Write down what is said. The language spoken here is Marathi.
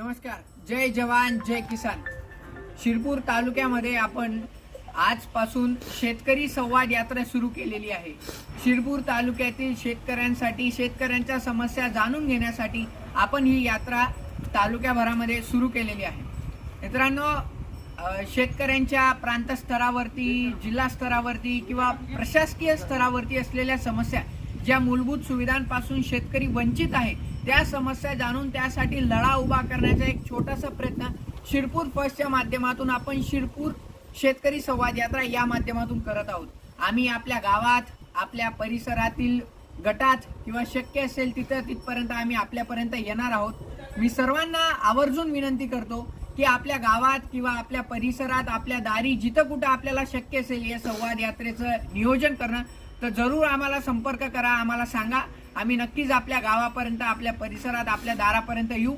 नमस्कार जय जवान जय किसान. शिरपूर तालुक्यामध्ये आपण आजपासून शेतकरी संवाद यात्रा सुरू केलेली आहे. शिरपूर तालुक्यातील शेतकऱ्यांसाठी शेतकऱ्यांच्या समस्या जाणून घेण्यासाठी आपण ही यात्रा तालुक्याभरामध्ये सुरू केलेली आहे. मित्रांनो शेतकऱ्यांच्या प्रांतस्तरावरती जिल्हा स्तरावरती किंवा प्रशासकीय स्तरावरती असलेल्या समस्या ज्या मूलभूत सुविधांपासून शेतकरी वंचित आहे त्या समस्या जाणून त्यासाठी लढा उभा करण्याचा एक छोटासा प्रयत्न शिरपूर फर्स्टच्या माध्यमातून आपण शिरपूर शेतकरी संवाद यात्रा या माध्यमातून करत आहोत. आम्ही आपल्या गावात आपल्या परिसरातील गटात किंवा शक्य असेल तिथं तिथपर्यंत आम्ही आपल्यापर्यंत येणार आहोत. मी सर्वांना आवर्जून विनंती करतो की आपल्या गावात किंवा आपल्या परिसरात आपल्या दारी जिथं कुठं आपल्याला शक्य असेल या संवाद यात्रेचं नियोजन करणं तर जरूर आम्हाला संपर्क करा आम्हाला सांगा. आम्ही नक्कीच आपल्या गावापर्यंत आपल्या परिसरात आपल्या दारापर्यंत येऊ.